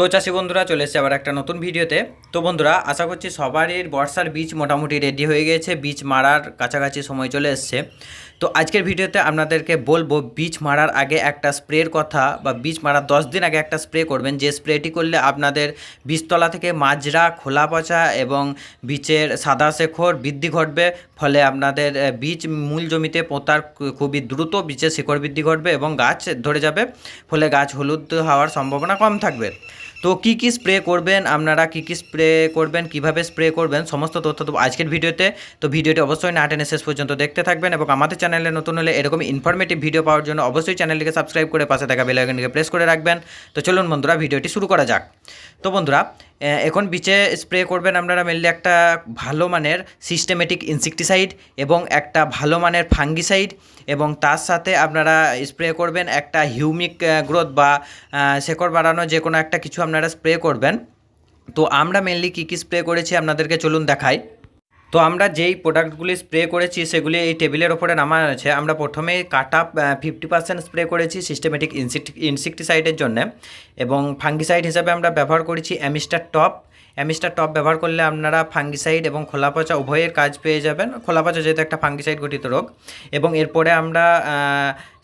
তো চাষি বন্ধুরা, চলে এসেছে আবার একটা নতুন ভিডিওতে। তো বন্ধুরা, আশা করছি সবারই বর্ষার বীজ মোটামুটি রেডি হয়ে গেছে, বীজ মারার কাছাকাছি সময় চলে এসছে। তো আজকের ভিডিওতে আপনাদেরকে বলব, বীজ মারার আগে একটা স্প্রের কথা বা বীজ মারার দশ দিন আগে একটা স্প্রে করবেন। যে স্প্রেটি করলে আপনাদের বীজতলা থেকে মাজরা, খোলা পচা এবং বীজের সাদা শেখর বৃদ্ধি ঘটবে। ফলে আপনাদের বীজ মূল জমিতে পোতার খুবই দ্রুত বীজের শিকড় বৃদ্ধি ঘটবে এবং গাছ ধরে যাবে। ফলে গাছ হলুদ হওয়ার সম্ভাবনা কম থাকবে। তো কি কি স্প্রে করবেন, আপনারা কি কি স্প্রে করবেন, কীভাবে স্প্রে করবেন, সমস্ত তথ্য তো আজকের ভিডিওতে। তো ভিডিওটি অবশ্যই না টেনে শেষ পর্যন্ত দেখতে থাকবেন এবং আমাদের চ্যানেলে নতুন হলে এরকম ইনফরমেটিভ ভিডিও পাওয়ার জন্য অবশ্যই চ্যানেলটিকে সাবস্ক্রাইব করে পাশে থাকা বেলাইকনকে প্রেস করে রাখবেন। তো চলুন বন্ধুরা, ভিডিওটি শুরু করা যাক। তো বন্ধুরা এখন বিচে স্প্রে করবেন আপনারা মেনলি একটা ভালো মানের সিস্টেমেটিক ইনসেকটিসাইড এবং একটা ভালো মানের ফাঙ্গিসাইড এবং তার সাথে আপনারা স্প্রে করবেন একটা হিউমিক গ্রোথ বা শেকড় বাড়ানো যে কোনো একটা কিছু আপনারা স্প্রে করবেন। তো আমরা মেনলি কী কী স্প্রে করেছি আপনাদেরকে চলুন দেখাই। তো আমরা যেই প্রোডাক্টগুলি স্প্রে করেছি, সেগুলি এই টেবিলের ওপরে নামা আছে আমরা প্রথমে কাটা ফিফটি পার্সেন্ট স্প্রে করেছি সিস্টেমেটিক ইনসেকটিসাইডের জন্য এবং ফাঙ্গিসাইড হিসাবে আমরা ব্যবহার করেছি অ্যামিস্টার টপ অ্যামিস্টার টপ ব্যবহার করলে আপনারা ফাঙ্গিসাইড এবং খোলা পচা উভয়ের কাজ পেয়ে যাবেন। খোলা পচা যেহেতু একটা ফাঙ্গিসাইড গঠিত রোগ এবং এরপরে আমরা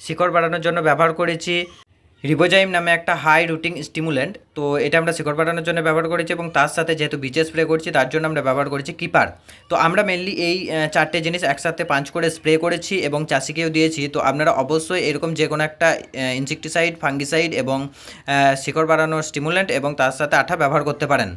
শিকড় বাড়ানোর জন্য ব্যবহার করেছি রিবোজাইম নামে একটা হাই রুটিং স্টিমুলেন্ট তো এটা আমরা শিকড় পাঠানোর জন্য ব্যবহার করেছি এবং তার সাথে যেহেতু বিচে স্প্রে করছি, তার জন্য আমরা ব্যবহার করেছি কিপার তো আমরা মেনলি এই চারটে জিনিস একসাথে পাঁচ করে স্প্রে করেছি এবং চাষিকেও দিয়েছি। তো আপনারা অবশ্যই এরকম যে কোনো একটা ইনসেকটিসাইড ফাঙ্গিসাইড এবং শিকড় বাড়ানোর স্টিমুলেন্ট এবং তার সাথে আঠা ব্যবহার করতে পারেন।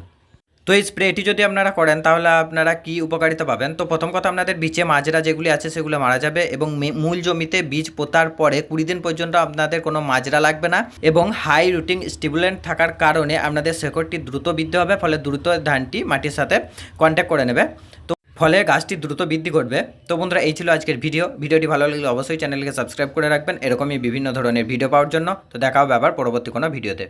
তো এই স্প্রেটি যদি আপনারা করেন, তাহলে আপনারা কি উপকারিতা পাবেন? তো প্রথম কথা, আপনাদের বীজে মাজরা যেগুলি আছে, সেগুলো মারা যাবে এবং মূল জমিতে বীজ পোতার পরে কুড়ি দিন পর্যন্ত আপনাদের কোনো মাজরা লাগবে না এবং হাই রুটিং স্টিবুলেন্ট থাকার কারণে আপনাদের শেকড়টি দ্রুত বৃদ্ধি হবে, ফলে দ্রুত ধানটি মাটির সাথে কন্ট্যাক্ট করে নেবে। তো ফলে গাছটি দ্রুত বৃদ্ধি ঘটবে তো বন্ধুরা, এই ছিল আজকের ভিডিও ভিডিওটি ভালো লাগলে অবশ্যই চ্যানেলকে সাবস্ক্রাইব করে রাখবেন। এরকমই বিভিন্ন ধরনের ভিডিও পাওয়ার জন্য। তো দেখা হবে আবার পরবর্তী কোনো ভিডিওতে